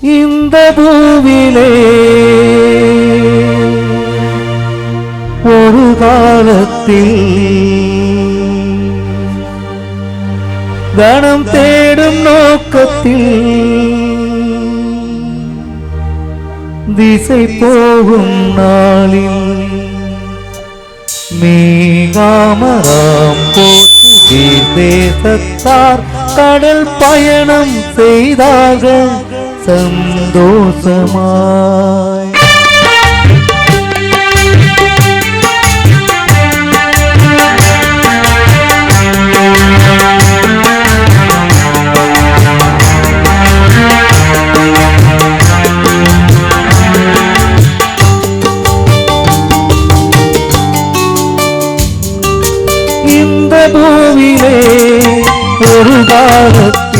இந்த பூவிலே. ஒரு காலத்தில் கணம் தேடும் நோக்கத்தில் திசை போகும் நாளில் மீகாமராம் போட்டு தேசத்தார் கடல் பயணம் செய்தார்கள். சந்தோஷமாய். இந்த பூவிலே ஒரு காலத்து